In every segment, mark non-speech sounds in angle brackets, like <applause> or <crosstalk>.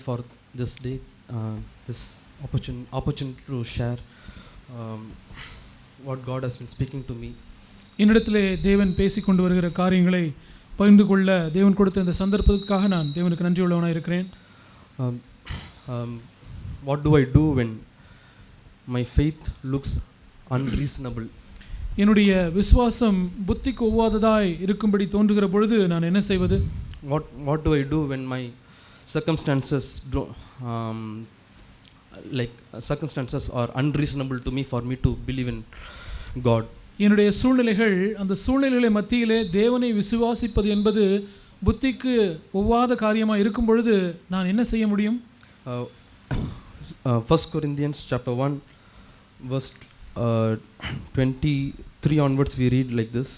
for this day, uh, this opportunity, opportunity to share um, what God has been speaking to me. என்னிடத்திலே தேவன் பேசிக்கொண்டு வருகிற காரியங்களை பகிர்ந்து கொள்ள தேவன் கொடுத்த இந்த சந்தர்ப்பத்துக்காக நான் தேவனுக்கு நன்றி உள்ளவனாக இருக்கிறேன் Um, um, what do I do when my faith looks unreasonable? என்னுடைய விசுவாசம் புத்திக்கு ஒவ்வாததாய் இருக்கும்படி தோன்றுகிற பொழுது நான் என்ன செய்வது What, what do I do when my circumstances do, um, like uh, circumstances are unreasonable to me for me to believe in God? என்னுடைய சூழ்நிலைகள் அந்த சூழ்நிலைகளை மத்தியிலே தேவனை விசுவாசிப்பது என்பது புத்திக்கு ஒவ்வாத காரியமாக இருக்கும் பொழுது நான் என்ன செய்ய முடியும் Uh, uh, First Corinthians chapter one, verse uh, twenty-three onwards, we read like this.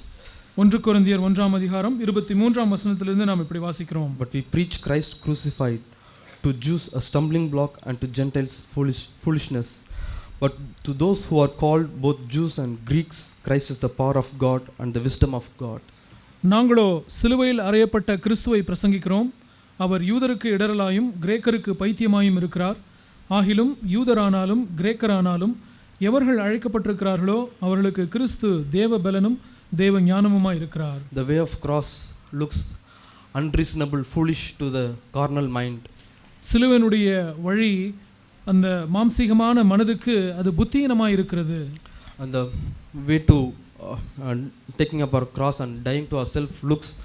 ஒன்று கொரிந்தியர் ஒன்றாம் அதிகாரம் இருபத்தி மூன்றாம் வசனத்திலிருந்து நாம் இப்படி வாசிக்கிறோம் But we preach Christ crucified, to Jews a stumbling block, and to Gentiles foolish foolishness. But to those who are called, both Jews and Greeks, Christ is the power of God and the wisdom of God. நாங்களோ சிலுவையில் அறையப்பட்ட கிறிஸ்துவை பிரசங்கிக்கிறோம் அவர் யூதருக்கு இடரலாயும் கிரேக்கருக்கு பைத்தியமாயும் இருக்கிறார் ஆகிலும் யூதரானாலும் கிரேக்கரானாலும் எவர்கள் அழைக்கப்பட்டிருக்கிறார்களோ அவர்களுக்கு கிறிஸ்து தேவ பலனும் தேவ ஞானமுமாய் இருக்கிறார் The way of cross looks unreasonable, foolish to the carnal mind. சிலுவனுடைய வழி அந்த மாம்சீகமான மனதுக்கு அது புத்தீனமாய் இருக்கிறது And the way to uh, uh, taking up our cross and dying to ourselves looks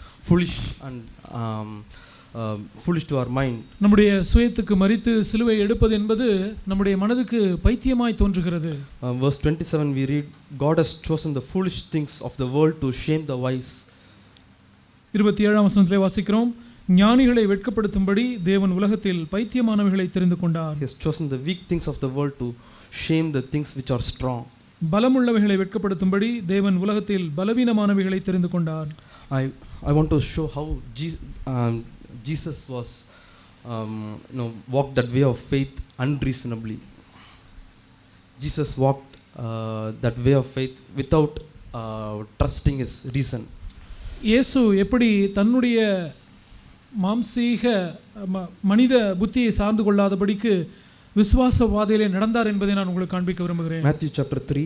foolish and um, uh, foolish to our mind. நம்முடைய சுயத்துக்கு மறித்து சிலுவை எடுப்பது என்பது நம்முடைய மனதுக்கு பைத்தியமாய் தோன்றுகிறது Uh, verse 27 we read, God has chosen the foolish things of the world to shame the wise. இருபத்தி ஏழாம் வசனத்திலே வாசிக்கிறோம் ஞானிகளை வெட்கப்படுத்தும்படி தேவன் உலகத்தில் பைத்தியமானவைகளை தெரிந்து கொண்டார் He has chosen the weak things of the world to shame the things which are strong. பலமுள்ளவைகளை வெட்கப்படுத்தும்படி தேவன் உலகத்தில் பலவீனமானவைகளை தெரிந்து கொண்டார் I, I want to show how Je- um, Jesus was, um, you know, walked that way of faith unreasonably. Jesus walked uh, that way of faith without uh, trusting his reason. இயேசு எப்படி தன்னுடைய மாம்சீக ம- மனித புத்தியை சார்ந்து கொள்ளாதபடிக்கு விசுவாச வாதையிலே நடந்தார் என்பதை நான் உங்களுக்கு காண்பிக்க விரும்புகிறேன் Matthew chapter 3,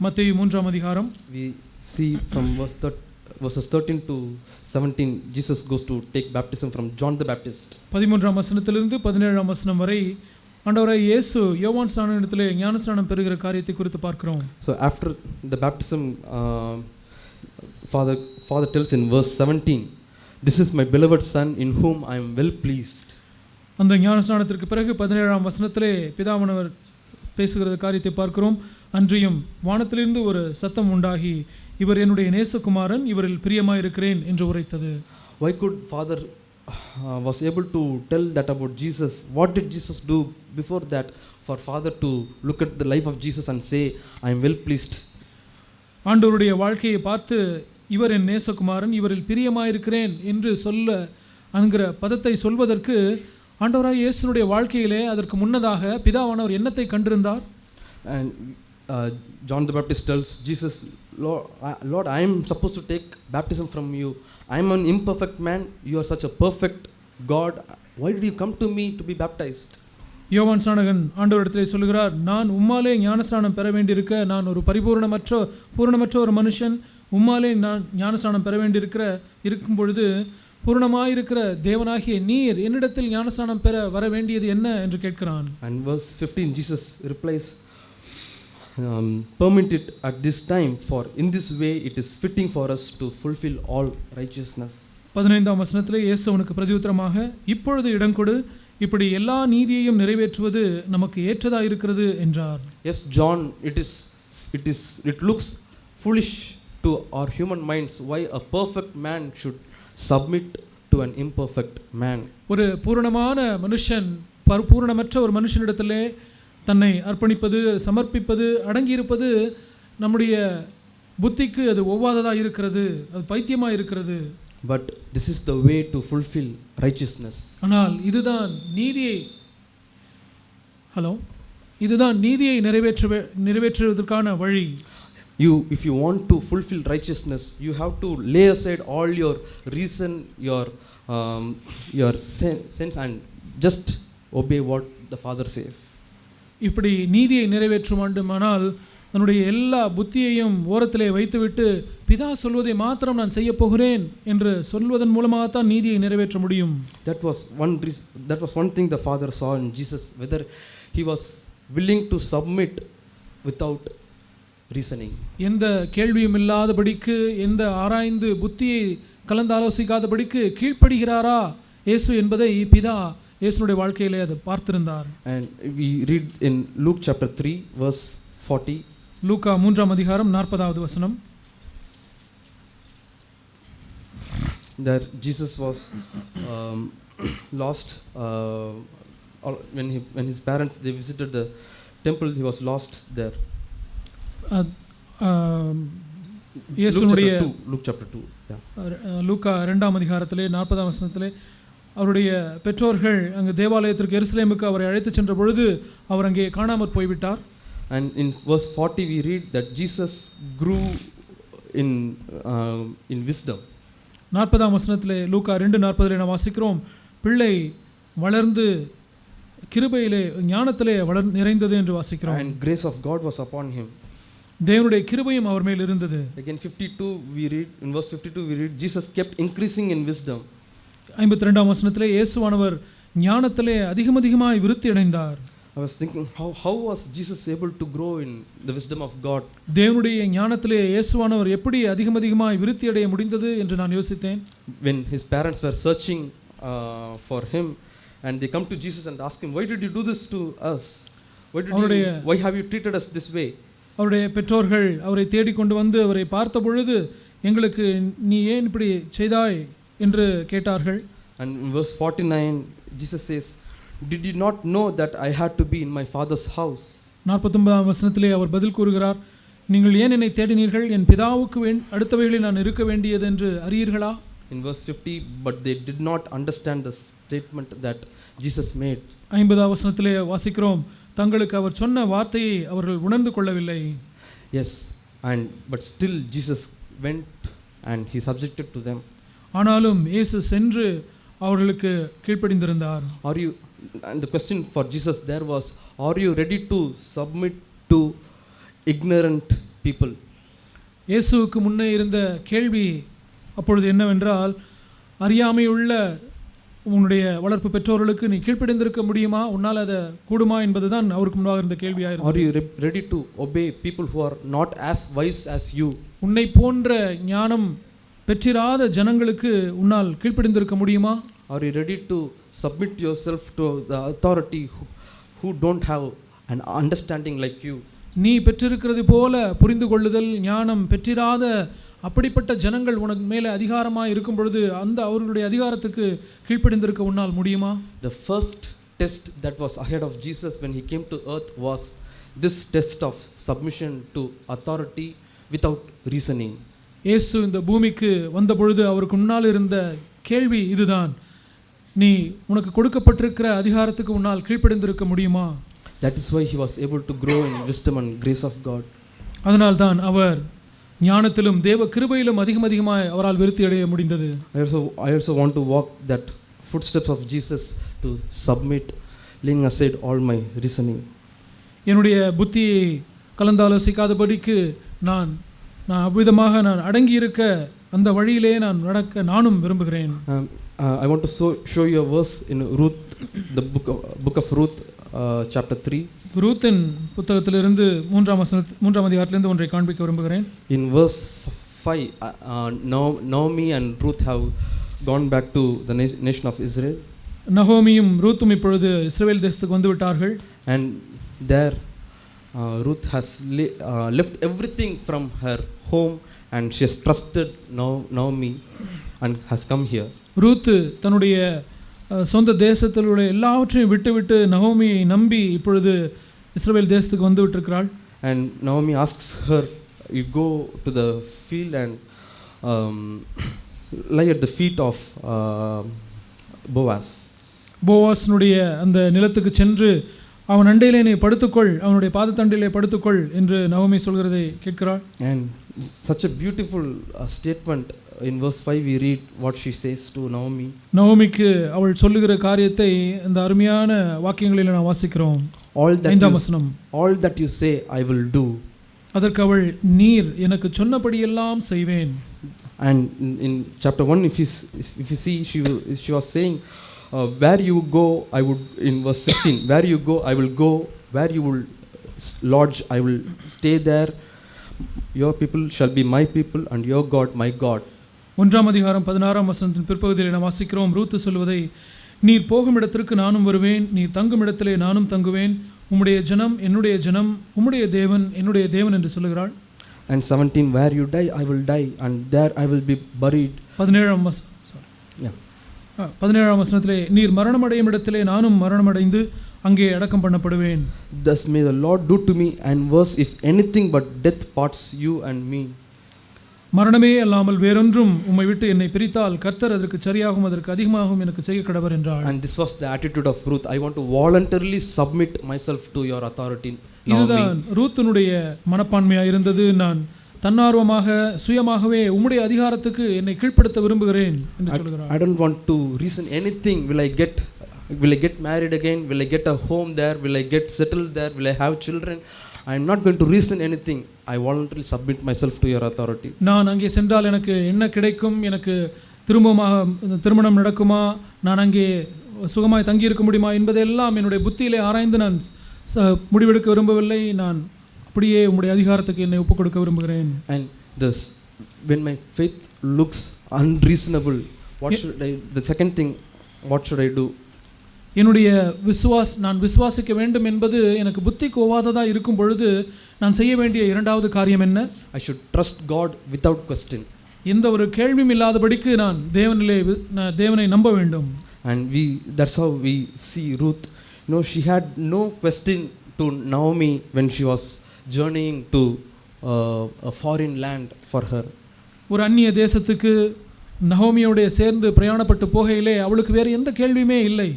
மத்தேயு மூன்றாம் அதிகாரம் we see from verse thir- verses 13 to 17, Jesus goes to take baptism from John the Baptist. பதிமூன்றாம் வசனத்திலிருந்து பதினேழாம் வசனம் வரை ஆண்டவரை இயேசு யோவான் ஸ்நானத்திலே ஞானஸ்நானம் பெறுகிற காரியத்தை குறித்து பார்க்கிறோம் So after the baptism, uh, Father, Father tells in verse 17, This is my beloved Son in whom I am well pleased. அந்த ஞானஸ்நானத்திற்கு பிறகு பதினேழாம் வசனத்திலே பிதாமணவர் பேசுகிற காரியத்தை பார்க்கிறோம் அன்றியும் வானத்திலிருந்து ஒரு சத்தம் உண்டாகி இவர் என்னுடைய நேசகுமாரன் இவரில் பிரியமாயிருக்கிறேன் என்று உரைத்தது Why could Father uh, was able to tell that about Jesus? What did Jesus do before that for Father to look at the life of Jesus and say, I am well pleased? ஆண்டவருடைய வாழ்க்கையை பார்த்து இவர் என் நேசகுமாரன் இவரில் பிரியமாயிருக்கிறேன் என்று சொல்ல என்கிற பதத்தை சொல்வதற்கு ஆண்டவராய் இயேசுனுடைய வாழ்க்கையிலே அதற்கு முன்னதாக பிதாவானவர் என்னத்தை கண்டிருந்தார் the Baptist tells Jesus, Lord I, Lord, I am supposed to take baptism from you. I am an imperfect man. You are such a perfect God. Why did you come to me to be baptized? யோவான் சாணகன் ஆண்டவரிடத்திலே சொல்கிறார் நான் உம்மாலே ஞானஸ்நானம் பெற வேண்டியிருக்க நான் ஒரு பரிபூர்ணமற்ற பூரணமற்ற ஒரு மனுஷன் உம்மாலே நான் ஞானஸ்நானம் பெற வேண்டியிருக்கிற இருக்கும் பொழுது பூரணமாயிருக்கிற தேவனாகிய நீர் என்னிடத்தில் ஞானஸ்நானம் பெற வர வேண்டியது என்ன என்று கேட்கிறான் And verse 15, Jesus replies, um, Permit it at this time, for in this way it is fitting for us to fulfill all righteousness. பதினைந்தாம் வசனத்திலே இயேசு அவனுக்கு பிரதியுத்தரமாக இப்பொழுது இடம் கொடு இப்படி எல்லா நீதியையும் நிறைவேற்றுவது நமக்கு ஏற்றதாக இருக்கிறது என்றார் Yes, John, it is, it is, it looks foolish to our human minds why a perfect man should submit to an imperfect man. ஒரு பூரணமான மனுஷன் பரு- பூரணமற்ற ஒரு மனுஷனிடத்திலே தன்னை அர்ப்பணிப்பது சமர்ப்பிப்பது அடங்கியிருப்பது நம்முடைய புத்திக்கு அது ஒவ்வாததாக இருக்கிறது அது பைத்தியமாக இருக்கிறது But this is the way to fulfill righteousness. ஆனால் இதுதான் நீதியை ஹலோ இதுதான் நீதியை நிறைவேற்ற நிறைவேற்றுவதற்கான வழி You, if you want to fulfill righteousness, you have to lay aside all your reason, your, um, your sen- sense, and just obey what the Father says. இப்படி நீதியை நிறைவேற்ற வேண்டுமானால் தன்னுடைய எல்லா புத்தியையும் ஓரத்திலே வைத்துவிட்டு பிதா சொல்வதை மாத்திரம் நான் செய்ய போகிறேன் என்று சொல்வதன் மூலமாகத்தான் நீதியை நிறைவேற்ற முடியும் That was one reason, that was one thing the Father saw in Jesus, whether he was willing to submit reasoning. எந்த கேள்வியும் இல்லாதபடிக்கு எந்த ஆராய்ந்து புத்தியை கலந்து ஆலோசிக்காதபடிக்கு கீழ்ப்படுகிறாரா இயேசு என்பதை பிதா இயேசுனுடைய வாழ்க்கையிலே அதை பார்த்திருந்தார் And we read in Luke chapter 3, verse 40. லூக்கா மூன்றாம் அதிகாரம் நாற்பதாவது வசனம் that Jesus was um, lost uh, when, he, when his parents they visited the temple he was lost there இயேசுனுடைய chapter 2 Luke chapter 2 yeah. அஹ், லூக்கா ரெண்டாம் அதிகாரத்திலே நாற்பதாம் வசனத்திலே அவருடைய பெற்றோர்கள் அங்கு தேவாலயத்திற்கு எருசலேமுக்கு அவரை அழைத்துச் சென்ற பொழுது அவர் அங்கே காணாமற் போய்விட்டார். In verse 40 we read that Jesus grew in um, in wisdom. நாற்பதாம் வசனத்திலே லூக்கா ரெண்டு நாற்பதிலே நாம் வாசிக்கிறோம் பிள்ளை வளர்ந்து கிருபையிலே ஞானத்திலே வளர் நிறைந்தது என்று வாசிக்கிறோம். And grace of God was upon him. தேவனுடைய கிருபையும் அவர் மேல் இருந்தது again 52 we read in verse 52 we read Jesus kept increasing in wisdom ஐம்பத்தி ரெண்டாம் வசனத்திலே இயேசுவானவர் ஞானத்திலே அதிகம் அதிகமாய் விருத்தி அடைந்தார் I was thinking how how was Jesus able to grow in the wisdom of God தேவனுடைய ஞானத்திலே இயேசுவானவர் எப்படி அதிகம் அதிகமாய் விருத்தி அடைய முடிந்தது என்று நான் யோசித்தேன் when his parents were searching uh, for him and they come to Jesus and ask him why did you do this to us why did you, அவருடைய- why have you treated us this way அவருடைய பெற்றோர்கள் அவரை தேடிக்கொண்டு வந்து அவரை பார்த்த பொழுது எங்களுக்கு நீ ஏன் இப்படி செய்தாய்? என்று கேட்டார்கள். And in verse 49 Jesus says did you not know that I had to be in my father's house? நாற்பத்தொன்பதாம் வசனத்திலே அவர் பதில் கூறுகிறார் நீங்கள் ஏன் என்னை தேடினீர்கள்? என் பிதாவுக்கு வேண் அடுத்தவைகளில் நான் இருக்க வேண்டியது என்று அறியீர்களா? In verse 50 but they did not understand the statement that Jesus made. ஐம்பதாம் வசனத்திலே வாசிக்கிறோம் தங்களுக்கு அவர் சொன்ன வார்த்தையை அவர்கள் உணர்ந்து கொள்ளவில்லை yes and but still Jesus went and he subjected to them ஆனாலும் இயேசு சென்று அவர்களுக்கு கீழ்ப்படிந்திருந்தார் Are you, and the question for Jesus there was, are you ready to submit to ignorant people? இயேசுவுக்கு முன்னே இருந்த கேள்வி அப்பொழுது என்னவென்றால் அறியாமையுள்ள உன்னுடைய வளர்ப்பு பெற்றோர்களுக்கு நீ கீழ்ப்படிந்திருக்க முடியுமா உன்னால் அதை கூடுமா என்பதுதான் அவருக்கு முன்பாக இருந்த கேள்வியாக Are you re- ready to obey people who are not as wise as you? உன்னை போன்ற ஞானம் பெற்றிராத ஜனங்களுக்கு உன்னால் கீழ்ப்படிந்திருக்க முடியுமா Are you ready to submit yourself to the authority who, who don't have an understanding like you? நீ பெற்றிருக்கிறது போல புரிந்து கொள்ளுதல் ஞானம் பெற்றிராத அப்படிப்பட்ட ஜனங்கள் உனக்கு மேலே அதிகாரமாக இருக்கும் பொழுது அந்த அவர்களுடைய அதிகாரத்துக்கு கீழ்ப்படிந்திருக்க உன்னால் முடியுமா The first test that was ahead of Jesus when he came to earth was this test of submission to authority without reasoning. இயேசு இந்த பூமிக்கு வந்த பொழுது அவருக்கு முன்னால் இருந்த கேள்வி இதுதான் நீ உனக்கு கொடுக்கப்பட்டிருக்கிற அதிகாரத்துக்கு உன்னால் கீழ்ப்படிந்திருக்க முடியுமா That is why he was able to grow in wisdom and grace of God. அதனால்தான் அவர் ஞானத்திலும் தேவ கிருபையிலும் அதிகம் அதிகமாய் அவரால் விருத்தி அடைய முடிந்தது I also, I also want to walk that footsteps of Jesus to submit, laying aside all my reasoning. என்னுடைய புத்தியை கலந்தாலோசிக்காதபடிக்கு நான் நான் அவ்விதமாக நான் அடங்கி இருக்க அந்த வழியிலே நான் நடக்க நானும் விரும்புகிறேன் Um, uh, I want to so, show you a verse in Ruth, the book uh, chapter 3. ரூத்தின் புத்தகத்திலிருந்து மூன்றாம் வசன மூன்றாம் அதிகாரத்திலிருந்து ஒன்றை காண்பிக்க விரும்புகிறேன் In verse f- 5, uh, uh, Nao- Naomi and Ruth have gone back to the na- nation of Israel, நகோமியும் ரூத்தும் இப்பொழுது இஸ்ரவேல் தேசத்துக்கு வந்து விட்டார்கள் and there uh, Ruth has le- uh, left everything from her home and she has trusted Na- Naomi and has come here. ரூத்து தன்னுடைய சொந்த தேசத்தில் உள்ள எல்லாவற்றையும் விட்டுவிட்டு நகோமியை நம்பி இப்பொழுது இஸ்ரவேல் தேசத்துக்கு வந்து விட்டிருக்கிறாள் asks her, You go to the field and um, <clears throat> lie at the feet of uh, Boaz. போவாஸ்னுடைய அந்த நிலத்துக்கு சென்று அவன் அண்டையிலே நீ படுத்துக்கொள் அவனுடைய பாதத்தண்டிலே படுத்துக்கொள் என்று நவமி சொல்கிறதை கேட்கிறாள் such a beautiful uh, statement in verse 5 we read what she says to Naomi. நவமிக்கு அவள் சொல்லுகிற காரியத்தை இந்த அருமையான வாக்கியங்களில் நாம் வாசிக்கிறோம் All that, ஐந்தாம் you, வசனம் all that you say, I will do. அதற்கு அவள் நீர் எனக்கு சொன்னபடியெல்லாம் செய்வேன் And in, in chapter 1, if you, s- if you see, she, wa- she was saying, uh, Where you go, I would, in verse 16, where you go, I will go. Where you will s- lodge, I will stay there. Your people shall be my people, and your God my God. ஒன்றாம் அதிகாரம் பதினாறாம் வசனத்தின் பிற்பகுதியில் நாம் வாசிக்கிறோம். ரூத்து சொல்வதை நீர் போகும் இடத்திற்கு நானும் வருவேன் நீர் தங்கும் இடத்திலே நானும் தங்குவேன். உம்முடைய ஜனம் என்னுடைய ஜனம் உம்முடைய தேவன் என்னுடைய தேவன் என்று சொல்லுகிறாள். And 17, Where you die, I will die, and there I will be buried. பதினேழாம் பதினேழாம் வசனத்திலே நீர் மரணமடையும் இடத்திலே நானும் மரணமடைந்து அங்கே அடக்கம் பண்ணப்படுவேன். Thus may the Lord do to me, and worse, if anything but death parts you and me. மரணமே அல்லாமல் வேறொன்றும் உம்மை விட்டு என்னை பிரித்தால் கர்த்தர் அதற்கு சரியாகும் அதற்கு அதிகமாகவும் எனக்கு செய்ய கடவர் என்றாள் And this was the attitude of Ruth. I want to voluntarily submit myself to your authority. Naomi. இதுதான் ரூத்தினுடைய மனப்பான்மையாக இருந்தது நான் தன்னார்வமாக சுயமாகவே உம்முடைய அதிகாரத்துக்கு என்னை கீழ்ப்படுத்த விரும்புகிறேன் என்று சொல்கிறார் I don't want to reason anything. Will I get will I get married again? Will I get a home there? Will I get settled there? Will I have children? I am not going to reason anything. I voluntarily submit myself to your authority. நான் அங்கே சென்றால் எனக்கு என்ன கிடைக்கும் எனக்கு திரும்பமாக திருமணம் நடக்குமா நான் அங்கே சுகமாய் தங்கியிருக்க முடியுமா என்பதெல்லாம் என்னுடைய புத்தியிலே ஆராய்ந்து நான் ச- முடிவெடுக்க விரும்பவில்லை நான் அப்படியே உம்முடைய அதிகாரத்துக்கு என்னை ஒப்புக் கொடுக்க விரும்புகிறேன் And this when my faith looks unreasonable, what Ye- should I the second thing, what should I do? என்னுடைய விசுவாஸ் நான் விசுவாசிக்க வேண்டும் என்பது எனக்கு புத்திக்கு ஒவ்வாததாக இருக்கும் பொழுது நான் செய்ய வேண்டிய இரண்டாவது காரியம் என்ன I should trust God without question. எந்த ஒரு கேள்வியும் இல்லாதபடிக்கு நான் தேவனிலே வி- நான் தேவனை நம்ப வேண்டும் how we see Ruth. You know, she had no question to Naomi when she was journeying to uh, a foreign land for her. ஒரு அந்நிய தேசத்துக்கு நகோமியோடைய சேர்ந்து பிரயாணப்பட்டு போகையிலே அவளுக்கு வேறு எந்த கேள்வியுமே இல்லை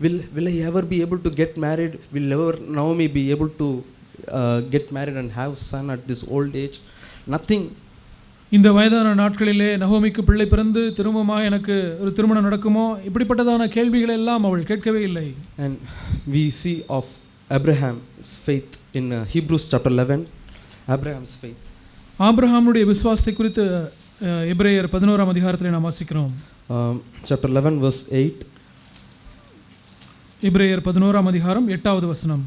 Will will I ever be able to get married? Will ever Naomi be able to uh, get married and have son at this old age? Nothing. இந்த வயதான நாட்களிலே நகோமிக்கு பிள்ளை பிறந்து திரும்பமாக எனக்கு ஒரு திருமணம் நடக்குமோ இப்படிப்பட்டதான கேள்விகள் எல்லாம் அவள் கேட்கவே இல்லை And we see of Abraham's faith in uh, Hebrews chapter 11. Abraham's faith. ஆபிரகாமுடைய விசுவாசத்தை குறித்து அஹ், எபிரேயர் பதினோராம் அதிகாரத்தில் நாம் வாசிக்கிறோம் Um, chapter 11, verse 8. எபிரேயர் பதினோராம் அதிகாரம் எட்டாவது வசனம்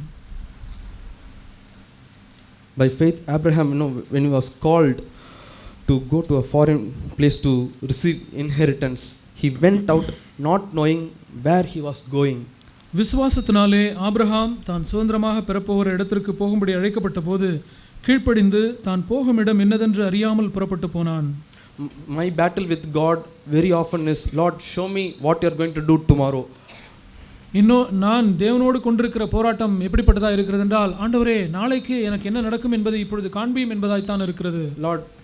By faith, Abraham, you know, when he was called to go to a foreign place to receive inheritance, he went out not knowing where he was going. விசுவாசத்தினாலே ஆபிரகாம் தான் சுதந்திரமாக பெறப்போகிற இடத்திற்கு போகும்படி அழைக்கப்பட்ட போது கீழ்ப்படிந்து தான் போகும் இடம் என்னதென்று அறியாமல் புறப்பட்டு போனான் M- My battle with God very often is, Lord, show me what you are going to do tomorrow. இன்னும் நான் தேவனோடு கொண்டிருக்கிற போராட்டம் எப்படிப்பட்டதா இருக்கிறது என்றால் ஆண்டவரே நாளைக்கு எனக்கு என்ன நடக்கும் என்பதை இப்பொழுது காண்பியும் என்பதாய்த்தான் இருக்கிறது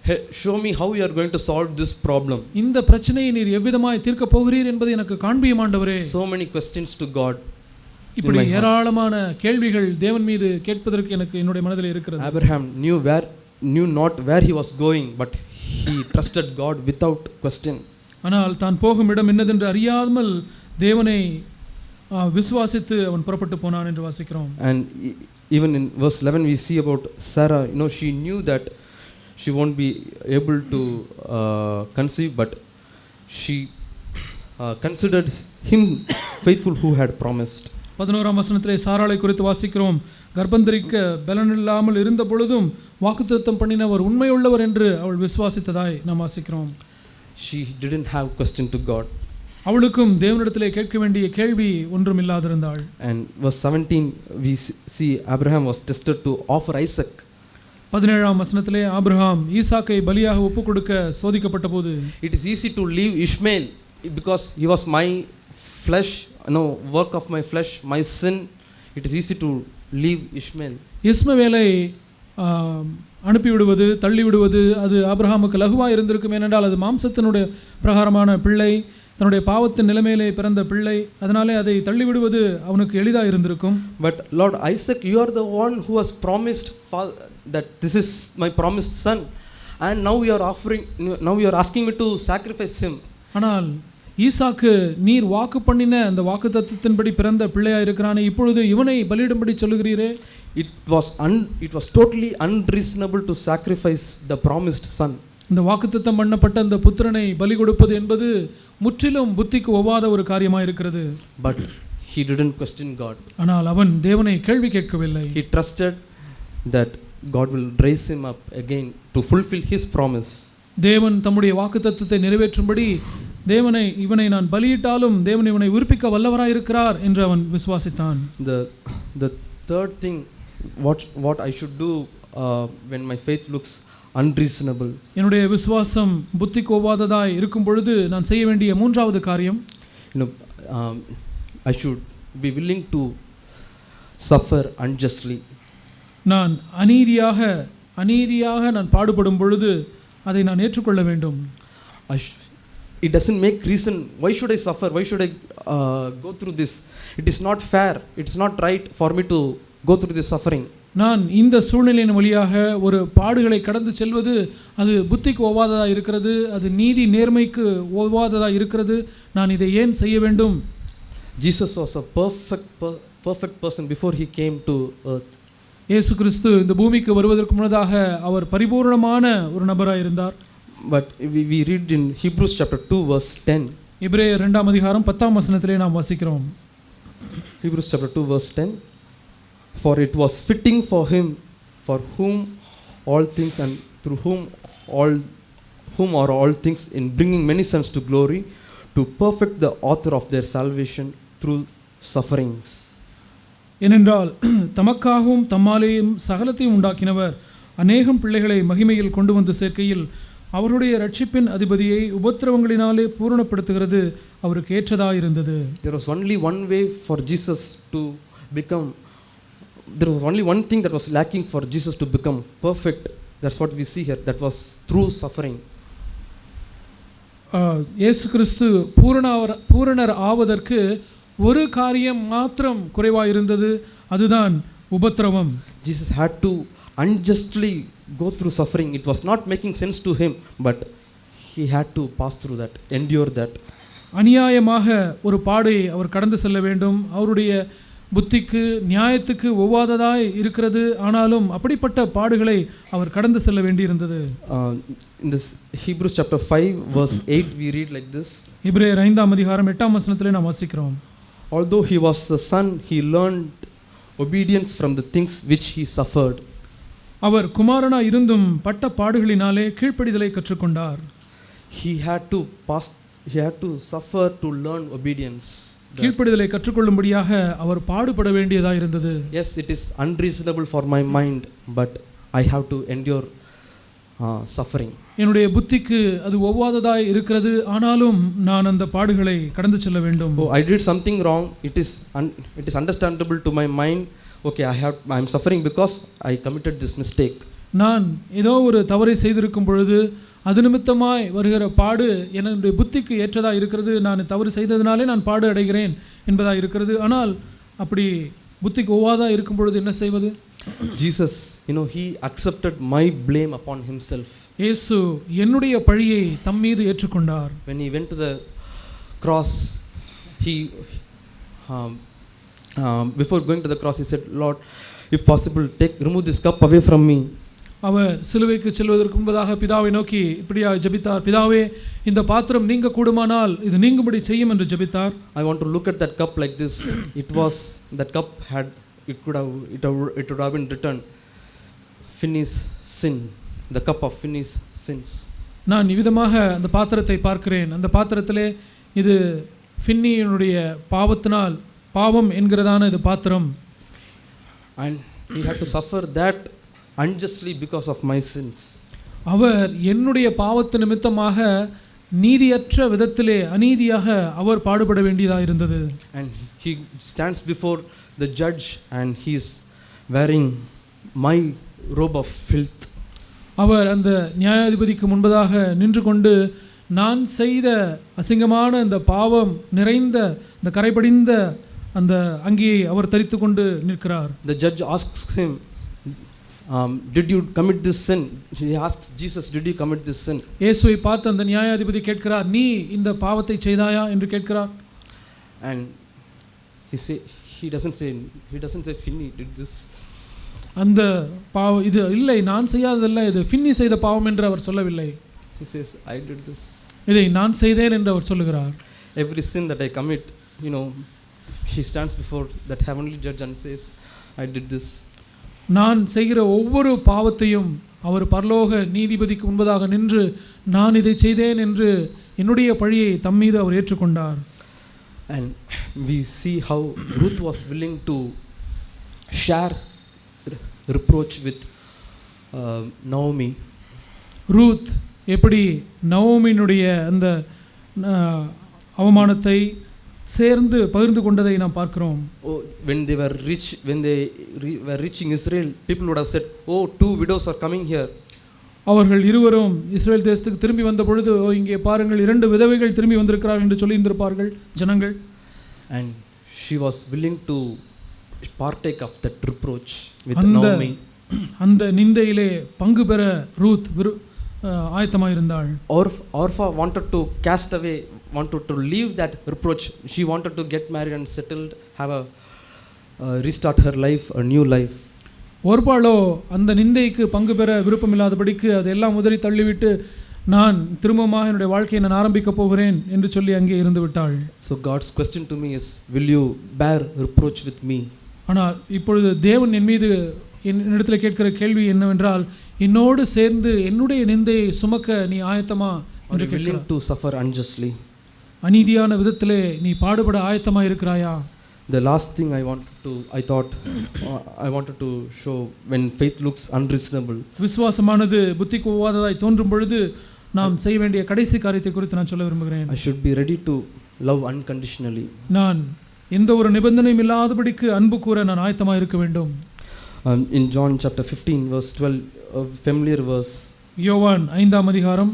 he- show me how you are going to solve this problem. இந்த பிரச்சனையை நீர் எவ்விதமாய் தீர்க்கப் போகிறீர் என்பதை எனக்கு காண்பியும் ஆண்டவரே So many questions to God. இப்படி. ஏராளமான கேள்விகள் தேவன் மீது கேட்பதற்கு எனக்கு என்னுடைய மனதில் இருக்கிறது Abraham knew where, knew not where he was going, but he trusted God without question. ஆனால் தான் போகும் இடம் என்னதென்று அறியாமல் தேவனை விசுவாசித்து அவன் புறப்பட்டு போனான் என்று வாசிக்கிறோம் And e- even in verse 11, we see about Sarah, you know, she knew that she won't be able to uh, conceive, but she uh, considered him faithful who had promised. பதினோராம் வசனத்திலே சாராளை குறித்து வாசிக்கிறோம் கர்ப்பந்தரிக்க பலனில்லாமல் இருந்த பொழுதும் வாக்குத்தத்தம் பண்ணினவர் உண்மையுள்ளவர் என்று அவள் விசுவாசித்ததாய் நாம் வாசிக்கிறோம் She didn't have question to God. அவளுக்கும் தேவனிடத்திலே கேட்க வேண்டிய கேள்வி ஒன்றும் இல்லாதிருந்தாள் And verse 17, we see Abraham was tested to offer Isaac. பதினேழாம் வசனத்திலே ஆபிரகாம் ஈசாக்கை பலியாக ஒப்புக் கொடுக்க சோதிக்கப்பட்ட போது It is easy to leave Ishmael because he was my flesh, no, work of my flesh, my sin. It is easy to leave Ishmael. இஸ்மவேலை அனுப்பிவிடுவது தள்ளிவிடுவது அது ஆபிரகாமுக்கு லகுவாக இருந்திருக்கும் ஏனென்றால் அது மாம்சத்தினுடைய பிரகாரமான பிள்ளை தன்னுடைய பாவத்தின் நிலைமையிலே பிறந்த பிள்ளை அதனாலே அதை தள்ளிவிடுவது அவனுக்கு எளிதாக இருந்திருக்கும் Lord Isaac, you are the one who has promised fa- that this is my promised son. and now you are offering, now you are asking me to sacrifice him. ஆனால் ஈசாக்கு நீர் வாக்கு பண்ணின அந்த வாக்கு தத்துவத்தின்படி பிறந்த பிள்ளையா இருக்கிறானே இப்பொழுது இவனை பலியிடும்படி சொல்லுகிறீரே It was, un, it was totally unreasonable to sacrifice the promised son. இந்த வாக்குத்தத்தம் பண்ணப்பட்ட அந்த புத்திரனை பலி கொடுப்பது என்பது முற்றிலும் புத்திக்கு ஒவ்வாத ஒரு காரியமாக இருக்கிறது But he didn't question God. ஆனால் அவன் தேவனை கேள்வி கேட்கவில்லை He trusted that God will raise him up again to fulfill his promise. தேவன் தம்முடைய வாக்குத்தத்தத்தை நிறைவேற்றும்படி தேவனை இவனை நான் பலியிட்டாலும் தேவன் இவனை உயிர்ப்பிக்க வல்லவராயிருக்கிறார் என்று அவன் விசுவாசித்தான் The, the third thing, what, what I should do uh, when my faith looks unreasonable, என்னுடைய விசுவாசம் புத்திக்கு ஒவ்வாததாய் இருக்கும் பொழுது நான் செய்ய வேண்டிய மூன்றாவது காரியம் um, I should be willing to suffer unjustly. நான் அநீதியாக அநீதியாக நான் பாடுபடும் பொழுது அதை நான் ஏற்றுக்கொள்ள வேண்டும் doesn't make reason. Why should I suffer? Why should I uh, go through this? It is not fair. It's not right for me to go through this suffering. நான் இந்த சூழ்நிலையின் வழியாக ஒரு பாடுகளை கடந்து செல்வது அது புத்திக்கு ஒவ்வாததாக இருக்கிறது அது நீதி நேர்மைக்கு ஒவ்வாததாக இருக்கிறது நான் இதை ஏன் செய்ய வேண்டும் was a perfect, per- perfect person before he came to earth. இயேசு கிறிஸ்து இந்த பூமிக்கு வருவதற்கு முன்னதாக அவர் பரிபூர்ணமான ஒரு நபராக இருந்தார் we, we read in Hebrews chapter 2, verse 10. இப்ரேயர் இரண்டாம் அதிகாரம் பத்தாம் வசனத்திலே நாம் வாசிக்கிறோம் Hebrews chapter 2, verse 10. For it was fitting for him, for whom all things and through whom all whom are all things in bringing many sons to glory, to perfect the author of their salvation through sufferings. ஏனென்றால் <clears throat> தமக்காகவும் தம்மாலேயும் சகலத்தையும் உண்டாக்கினவர் அநேகம் பிள்ளைகளை மகிமையில் கொண்டு வந்து சேர்க்கையில் அவருடைய ரட்சிப்பின் அதிபதியை உபத்திரவங்களினாலே பூரணப்படுத்துகிறது அவருக்கு ஏற்றதாக இருந்தது There was only one way for Jesus to become, there was only one thing that was lacking for Jesus to become perfect. That's what we see here. That was through suffering. ஆஹ், இயேசு கிறிஸ்து பூரணவர் பூரணர் ஆவதற்கு ஒரு காரியம் மாத்திரம் குறைவாக இருந்தது அதுதான் உபத்திரவம் Jesus had to unjustly go through suffering. It was not making sense to him, but he had to pass through that, endure that. அநியாயமாக ஒரு பாடை அவர் கடந்து செல்ல வேண்டும் அவருடைய புத்திக்கு நியாயத்துக்கு ஒவ்வாததாய் இருக்கிறது ஆனாலும் அப்படிப்பட்ட பாடுகளை அவர் கடந்து செல்ல வேண்டியிருந்தது Uh, this Hebrews chapter 5, verse 8, we read like this இப்ரேயர் ஐந்தாம் அதிகாரம் எட்டாம் வசனத்திலே நாம் வாசிக்கிறோம் Although he was the son, he learned obedience from the things which he suffered. அவர் குமாரனா இருந்தும் பட்ட பாடுகளினாலே கீழ்ப்படிதலை கற்றுக்கொண்டார் He had to pass, he had to suffer to learn obedience. The- கீழ்ப்படிதலை கற்றுக்கொள்ளும்படியாக அவர் பாடுபட வேண்டியதாக இருந்தது yes, it is unreasonable for my mind, but I have to endure uh, suffering. என்னுடைய புத்திக்கு அது ஒவ்வாததாய் இருக்கிறது ஆனாலும் நான் அந்த பாடுகளை கடந்து செல்ல வேண்டும் Oh, I did something wrong. It is un- it is understandable to my mind. Okay, I have I am suffering because I committed this mistake. நான் ஏதோ ஒரு தவறை செய்திருக்கும் பொழுது அது நிமித்தமாய் வருகிற பாடு என்னுடைய புத்திக்கு ஏற்றதாக இருக்கிறது நான் தவறு செய்ததினாலே நான் பாடு அடைகிறேன் என்பதாக இருக்கிறது ஆனால் அப்படி புத்திக்கு ஒவ்வாதா இருக்கும் பொழுது என்ன செய்வது Jesus, you know, he accepted my blame upon himself. இயேசு என்னுடைய பழியை தம் மீது ஏற்றுக்கொண்டார் When he went to the cross, he um, um, before going to the cross, he said, Lord, if possible, take remove this cup away from me. அவர் சிலுவைக்கு செல்வதற்கு முன்பதாக பிதாவை நோக்கி இப்படியா ஜெபித்தார் பிதாவே இந்த பாத்திரம் நீங்க கூடுமானால் இது நீங்கும்படி செய்யும் என்று ஜெபித்தார் I want to look at that cup like this. It was that cup had it could have it, have, it would have been written finish sin, the cup of finish sins. நான் இவ்விதமாக அந்த பாத்திரத்தை பார்க்கிறேன் அந்த பாத்திரத்திலே இது ஃபின்னியினுடைய பாவத்தினால் பாவம் என்கிறதான இது பாத்திரம் And he had to suffer that unjustly because of my sins. அவர் என்னுடைய பாவத்து நிமித்தமாக நீதியற்ற விதத்திலே அநீதியாக அவர் பாடுபட வேண்டியதாக இருந்தது And he stands before the judge and he's wearing my robe of filth. அவர் அந்த நியாயாதிபதிக்கு முன்பதாக நின்று கொண்டு நான் செய்த அசிங்கமான இந்த பாவம் நிறைந்த இந்த கரைபடிந்த அந்த அங்கியை அவர் தரித்து கொண்டு நிற்கிறார் The judge asks him, um, Did you commit this sin? He asks Jesus, Did you commit this sin? இயேசுவை பார்த்து அந்த நியாயாதிபதி கேட்கிறார் நீ இந்த பாவத்தை செய்தாயா என்று கேட்கிறார் And he say he doesn't say he doesn't say Finney did this. அந்த பாவம் இது இல்லை நான் செய்யாததல்ல இது ஃபின்னி செய்த பாவம் என்று அவர் சொல்லவில்லை He says, I did this. இதை நான் செய்தேன் என்று அவர் சொல்லுகிறார் Every sin that I commit, you know, he stands before that heavenly judge and says, I did this. நான் செய்கிற ஒவ்வொரு பாவத்தையும் அவர் பரலோக நீதிபதிக்கு முன்பதாக நின்று நான் இதை செய்தேன் என்று என்னுடைய பழியை தம் மீது அவர் ஏற்றுக்கொண்டார் And we see how Ruth was willing to share re- reproach with uh, Naomi. Ruth எப்படி நவோமினுடைய அந்த அஹ், அவமானத்தை சேர்ந்து பகிர்ந்து கொண்டதை நாம் பார்க்கிறோம் Oh, when they were rich, when they re- were reaching Israel, people would have said, Oh, two widows are coming here. அவர்கள் இருவரும் இஸ்ரேல் தேசத்துக்கு திரும்பி வந்த பொழுது "ஓ, இங்கே பாருங்கள் இரண்டு விதவைகள் திரும்பி வந்திருக்கிறார்கள் என்று சொல்லியிருந்திருப்பார்கள் ஜனங்கள் And she was willing to partake of that reproach with அந்த Naomi. அந்த நிந்தையிலே பங்கு பெற ரூத் விரு ஆயத்தமாயிருந்தாள் Orpha wanted to cast away, wanted to leave that reproach. She wanted to get married and settled, have a uh, restart her life, a new life. ஒருபாளோ அந்த நிந்தைக்கு பங்கு பெற விருப்பமில்லாதபடிக்கு அதையெல்லாம் உதறி தள்ளிவிட்டு நான் திரும்பமாக என்னுடைய வாழ்க்கையை நான் ஆரம்பிக்கப் போகிறேன் என்று சொல்லி அங்கே இருந்து விட்டாள் So God's question to me is, will you bear reproach with me? ஆனால் இப்பொழுது தேவன் என் மீது என் என்னிடத்தில் கேட்கிற கேள்வி என்னவென்றால் என்னோடு சேர்ந்து என்னுடைய நிந்தையை சுமக்க நீ ஆயத்தமா Are என்று you willing கேட்கிறார் to suffer unjustly? அநீதியான விதத்திலே நீ பாடுபட ஆயத்தமா இருக்கிறாயா The last thing I wanted to, I thought, uh, I wanted to show when faith looks unreasonable. விசுவாசமானது புத்திக்கு ஒவ்வாததாய் தோன்றும் பொழுது நாம் செய்ய வேண்டிய கடைசி காரியத்தை குறித்து நான் சொல்ல விரும்புகிறேன் I should be ready to love unconditionally. நான் எந்த ஒரு நிபந்தனையும் இல்லாதபடிக்கு அன்பு கூற நான் ஆயத்தமா இருக்க வேண்டும் Um, in John chapter 15, verse 12, a familiar verse, யோவான் ஐந்தாம் அதிகாரம்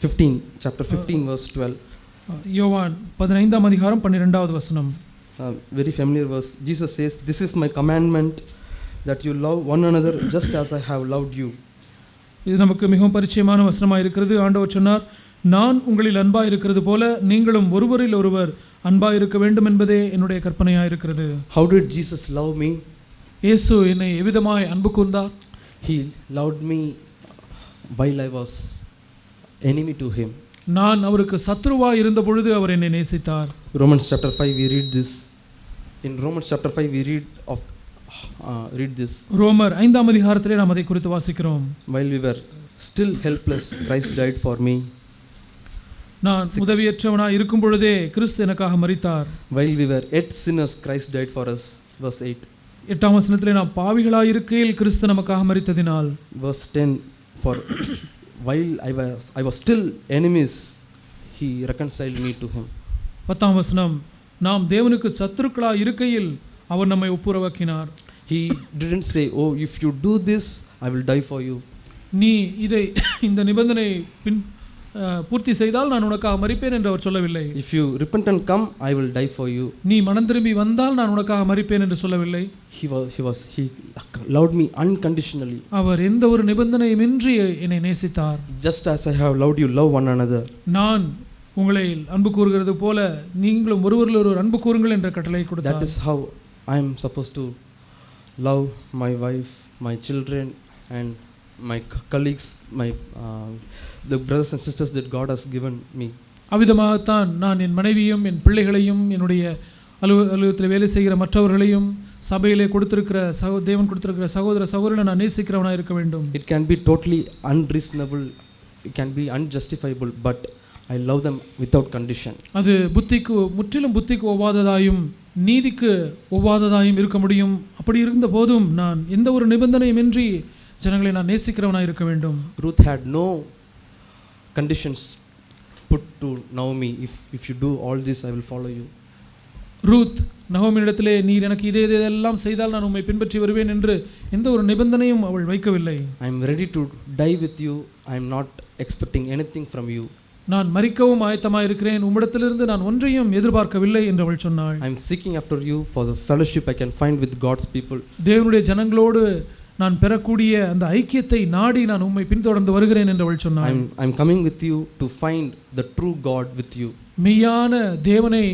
15, chapter 15, verse 12, யோவான் பதினைந்தாம் அதிகாரம் பன்னிரெண்டாவது வசனம் very familiar verse. Jesus says, This is my commandment that you love one another just as I have loved you. இது நமக்கு மிகவும் பரிச்சயமான வசனமாக இருக்கிறது ஆண்டவர் சொன்னார் நான் உங்களில் அன்பாய் இருக்கிறது போல நீங்களும் ஒருவரில் ஒருவர் அன்பாய் இருக்க வேண்டும் என்பதே என்னுடைய கற்பனையாக இருக்கிறது How did Jesus love me? இயேசு என்னை எவ்விதமாய் அன்பு கூர்ந்தார் He loved me while I was enemy to him. நான் அவருக்கு சத்ருவாய் இருந்த பொழுது அவர் என்னை நேசித்தார் chapter 5, we read this. In Romans chapter 5, we read of uh, read this. ரோமர் ஐந்தாம் அதிகாரத்திலே நாம் அதை குறித்து வாசிக்கிறோம் While we were still helpless, Christ died for me. நான் Six. உதவியற்றவனாய் இருக்கும் பொழுதே கிறிஸ்து எனக்காக While we were yet sinners, Christ died for us. Verse 8. எட்டாம் வசனத்திலே நாம் பாவிகளாய் இருக்கையில் கிறிஸ்து நமக்காக மரித்ததினால் Verse 10. For while I was I was still enemies, he reconciled me to him. பத்தாம் வசனம் நாம் தேவனுக்கு சத்துருக்களாய் இருக்கையில் அவர் நம்மை ஒப்புரவாக்கினார் He didn't say, Oh, if you do this, I will die for you. நீ இதை இந்த நிபந்தனை பின் அஹ், பூர்த்தி செய்தால் நான் உனக்காக மறிப்பேன் என்று அவர் சொல்லவில்லை If you repent and come, I will die for you. நீ மனம் திரும்பி வந்தால் நான் உனக்காக மறிப்பேன் என்று சொல்லவில்லை He was he was he loved me unconditionally. அவர் எந்த ஒரு நிபந்தனையுமின்றி என்னை நேசித்தார் Just as I have loved you, love one another. நான் உங்களை அன்பு கூறுகிறது போல நீங்களும் ஒருவரில் ஒருவர் அன்பு கூறுங்கள் என்ற கட்டளை That கொடுத்தார் is how I am supposed to love my wife, my children, and my co- colleagues, my uh, the brothers and sisters that God has given me. அவ்விதமாகத்தான் நான் என் மனைவியும் என் பிள்ளைகளையும் என்னுடைய அலுவ அலுவலகத்தில் வேலை செய்கிற மற்றவர்களையும் சபையிலே கொடுத்திருக்கிற சகோ தேவன் கொடுத்திருக்கிற சகோதர சகோதரனை நான் நேசிக்கிறவனாக இருக்க வேண்டும் It can be totally unreasonable, it can be unjustifiable, but I love them without condition. அது புத்திக்கு முற்றிலும் புத்திக்கு ஒவ்வாததாயும் நீதிக்கு ஒவ்வாததாயும் இருக்க முடியும் அப்படி இருந்த போதும் நான் எந்த ஒரு நிபந்தனையுமின்றி ஜனங்களை நான் நேசிக்கிறவனாக இருக்க வேண்டும் Ruth had no conditions put to Naomi if, if you do all this, I will follow you. Ruth நகோமினிடத்திலே நீர் எனக்கு இதே இதெல்லாம் செய்தால் நான் உம்மை பின்பற்றி வருவேன் என்று எந்த ஒரு நிபந்தனையும் அவள் வைக்கவில்லை I am ready to die with you, I am not expecting anything from you. நான் மறிக்கவும் ஆயத்தமாக இருக்கிறேன் உம்மிடத்திலிருந்து நான் ஒன்றையும் எதிர்பார்க்கவில்லை என்று அவள் சொன்னாள் I am seeking after you for the fellowship I can find with God's people. தேவனுடைய ஜனங்களோடு நான் பெறக்கூடிய அந்த ஐக்கியத்தை நாடி நான் உம்மை பின்தொடர்ந்து வருகிறேன் என்று அவள் சொன்னாள் I'm, I'm coming with you to find the true God with you. மெய்யான தேவனை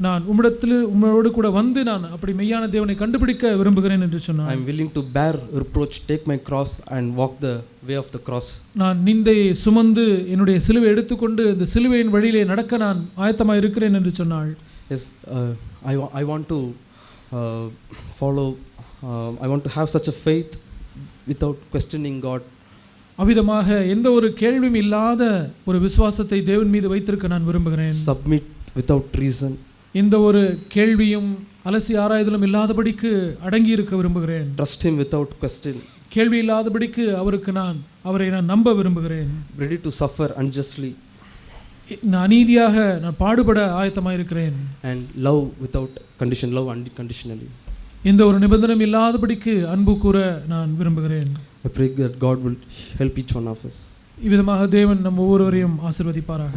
நான் உம்மிடத்தில் உம்மோடு கூட வந்து நான் அப்படி மெய்யான தேவனை கண்டுபிடிக்க விரும்புகிறேன் என்று சொன்னான் I'm willing to bear reproach, take my cross, and walk the way of the cross. நான் நிந்தையை சுமந்து என்னுடைய சிலுவை எடுத்துக்கொண்டு இந்த சிலுவையின் வழியிலே நடக்க நான் ஆயத்தமாக இருக்கிறேன் என்று சொன்னாள் Yes, uh, I, wa- I want to uh, follow, uh, I want to without questioning God. அவ்விதமாக எந்த ஒரு கேள்வியும் இல்லாத ஒரு விசுவாசத்தை தேவன் மீது வைத்திருக்க நான் விரும்புகிறேன் Submit without reason. எந்த ஒரு கேள்வியும் அலசி ஆராய்தலும் இல்லாதபடிக்கு அடங்கி இருக்க விரும்புகிறேன் Trust Him without question. கேள்வி இல்லாதபடிக்கு அவருக்கு நான் அவரை நான் நம்ப விரும்புகிறேன் Ready to suffer unjustly. நான் அநீதியாக நான் பாடுபட ஆயத்தமாக இருக்கிறேன் And love without condition, love unconditionally. எந்த ஒரு நிபந்தனையும் இல்லாதபடிக்கு அன்பு கூற நான் விரும்புகிறேன் I pray that God will help each one of us. இவ்விதமாக தேவன் நம் ஒவ்வொருவரையும் ஆசிர்வதிப்பாராக.